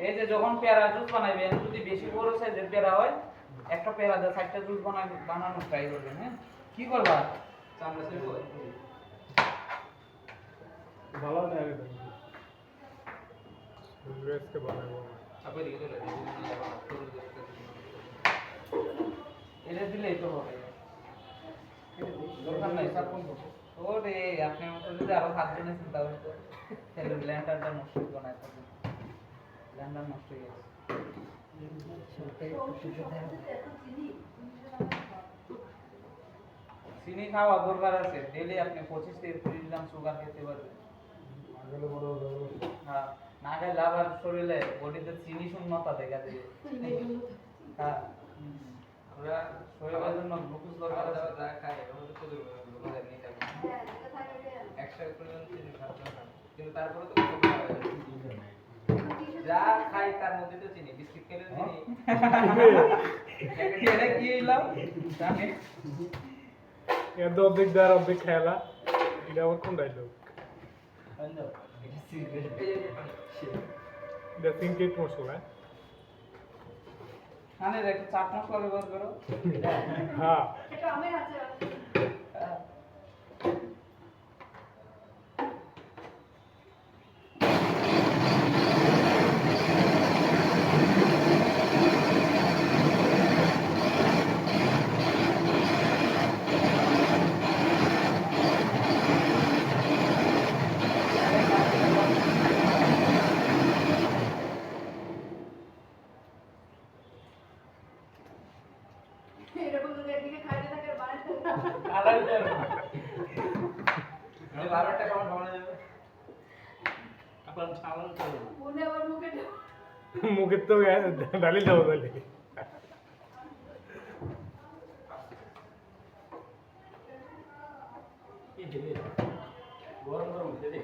এই যে যখন পেয়ারা জুস বানাইবেন যদি বেশি বড় সাইজের পেয়ারা হয় একটা পেয়ারা দিয়ে চারটা জুস বানাই বানানোর ট্রাই করবেন হ্যাঁ? কি করবা? ভালো না আগে বানাবো এটা দিলেই তো হবে। ওরে আপনি মতো যদি আরও সাতজনে চিন্তা করতো তাহলে ল্যান্ডারটা নষ্ট হইতো না এতদিন। ল্যান্ডার নষ্ট হয়ে গেছে। চিনি খাওয়া দরকার আছে। ডেলি আপনি পঁচিশ থেকে তিরিশ গ্রাম সুগার খেতে পারবেন। আগলে বড় বড় হ্যাঁ না খাইলে আবার শরীরে বডিতে চিনি শূন্যতা দেখা দেবে। হ্যাঁ। আমরা শরীরের জন্য গ্লুকোজ দরকার আছে দাওয়া যা খাই আমাদের প্রচুর পরিমাণে নিয়ে যাব হ্যাঁ এটা থাকবে একশো পরিমাণ চিনি খাওয়া দরকার। কিন্তু তারপরে তো। যা খাই তার মধ্যে তো চিনি বিস্কিট খেলে চিনি। এটা কি হইলাম জানি। এত অর্ধেক দেওয়ার অর্ধেক খেলা এটা আবার কোন ডাইলগ এটা সিনকেট মশলা। মানে দেখ চাট মশলা ব্যবহার করো। হ্যাঁ। এটা আমের আছে। এরকম যদি একদিকে খাইতে থাকে আর আলাদা যাবে এই বারোটা খাবার খাওয়ানো যাবে। আপনার চালান চলবে মনে আবার মুখে মুখের তো ডালি যাব তাহলে। গরম গরম দিদি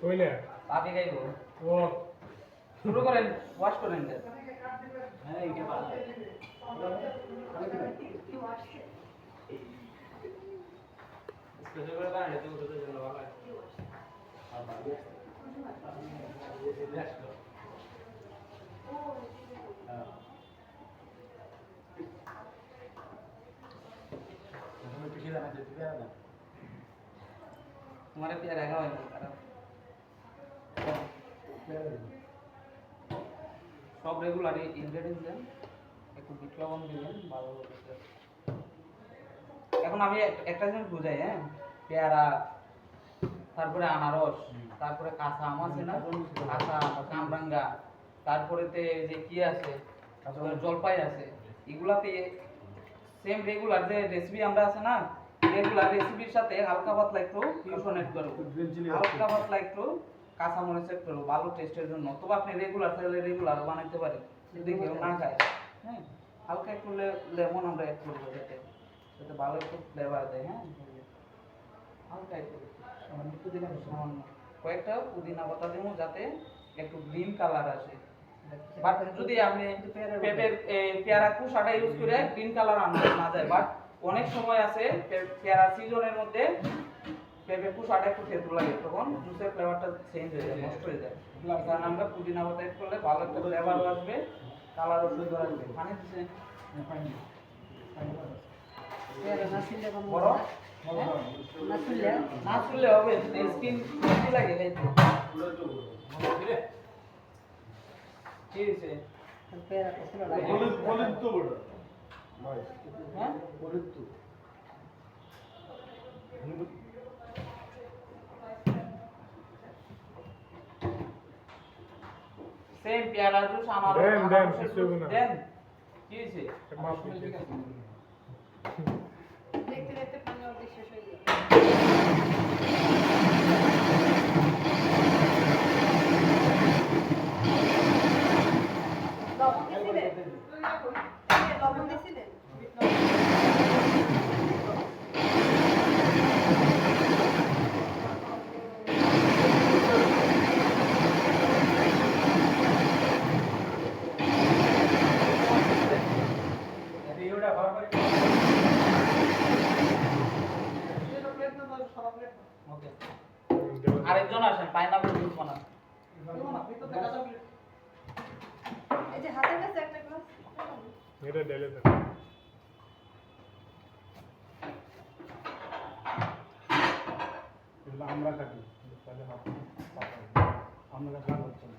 কইলে পাপি খাইব। ও। শুরু করেন ওয়াশ করেন দেন হ্যাঁ এইটা ভালো কেউ আসছে। স্পেশাল করে বানালে তো ওদের জন্য ভালো হয় তোমার পেয়ারা খাওয়াই খারাপ সব রেগুলার ইনগ্রেডিয়েন্টস দেন একটু বিট লবণ দিবেন ভালো এখন আমি একটা জিনিস বুঝাই হ্যাঁ? পেয়ারা তারপরে আনারস তারপরে কাঁচা আম আছে না? কাঁচা কামরাঙ্গা তারপরে তে যে কি আছে জলপাই আছে এগুলাতে সেম রেগুলার যে রেসিপি আমরা আছে না রেগুলার রেসিপির সাথে হালকা পাতলা একটু ফিউশন এড করব। হালকা পাতলা একটু কাঁচা মরিচ এড করব ভালো টেস্টের জন্য। তবে আপনি রেগুলার চাইলে রেগুলার বানাইতে পারেন। যদি কেউ না খায় হ্যাঁ? হালকা একটু লেমন আমরা অ্যাড করব যাতে যাতে ভালো একটু ফ্লেভার দেয় হ্যাঁ? হালকা একটু। সামান্য পুদিনা সামান্য। কয়েকটা পুদিনা পাতা দেবো যাতে একটু গ্রিন কালার আসে। বাট যদি আপনি পেঁপের পেয়ারা কুসাটা ইউজ করে গ্রিন কালার আনতে না যায়। বাট অনেক সময় আছে পেয়ারা সিজনের মধ্যে পেঁপে কুসাটা একটু তেঁতুল লাগে তখন জুসের ফ্লেভারটা চেঞ্জ হয়ে যায় নষ্ট হয়ে যায়। কারণ আমরা পুদিনা পাতা অ্যাড করলে ভালো একটা ফ্লেভারও আসবে কালারও সুন্দর আসবে। পানি দিচ্ছে ছিলে বড়? না শুনলে হবে স্কিন লাগে খাইতে কি হয়েছে পেয়ারা কতটা লাগে হ্যাঁ? সেম পেয়ারা জুস আমার দেন, আমার দেন, জুসের কিছু জুস না। দেন কি হয়েছে মাফ দেখতে দেখতে পানি অর্ধেক শেষ হয়ে যাবে লবণ দিয়েছিলেন হ্যাঁ, লবণ দিয়েছিলেন ভিডিওটা ভালো করে ওকে ঢেলে দাও। আরেকজন আসেন পাইনাপেল জুস বানান এই যে হাতের কাছে একটা গ্লাস এটা ঢেলে। এগুলো আমরা কাটি আমরা কাটা হচ্ছে না।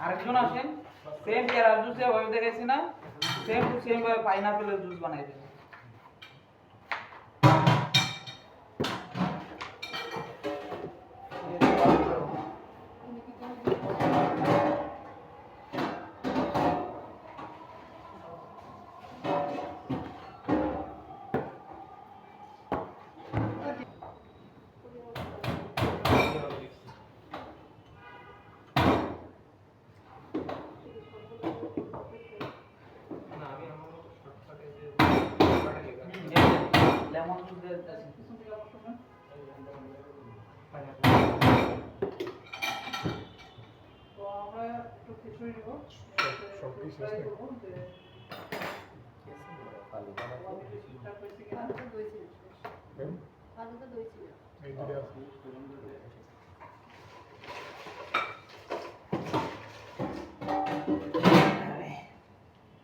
আরেকজন আসেন সেম পেয়ারা জুস ভাবে দেখেছি না? সেম টু সেম ভাবে পাইনাপেলের জুস বানাই দেবেন তো আমরা একটু খিচুড়ি সব।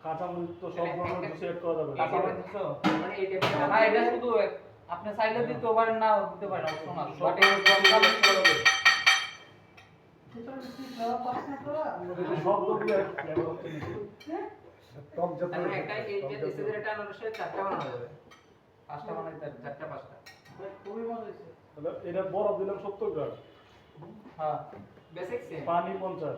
কাঁচামরিচ তো সব ধরনের করা যাবে কাঁচা মরিচ দিছো? মানে এই টাইপের না এটা শুধু আপনি চাইলে দিতে পারেন না দিতে পারেন বাট এই চারটা পাঁচটা চারটা পাঁচটা। খুবই এটা দিলাম হ্যাঁ বেসিক পানি পঞ্চাশ।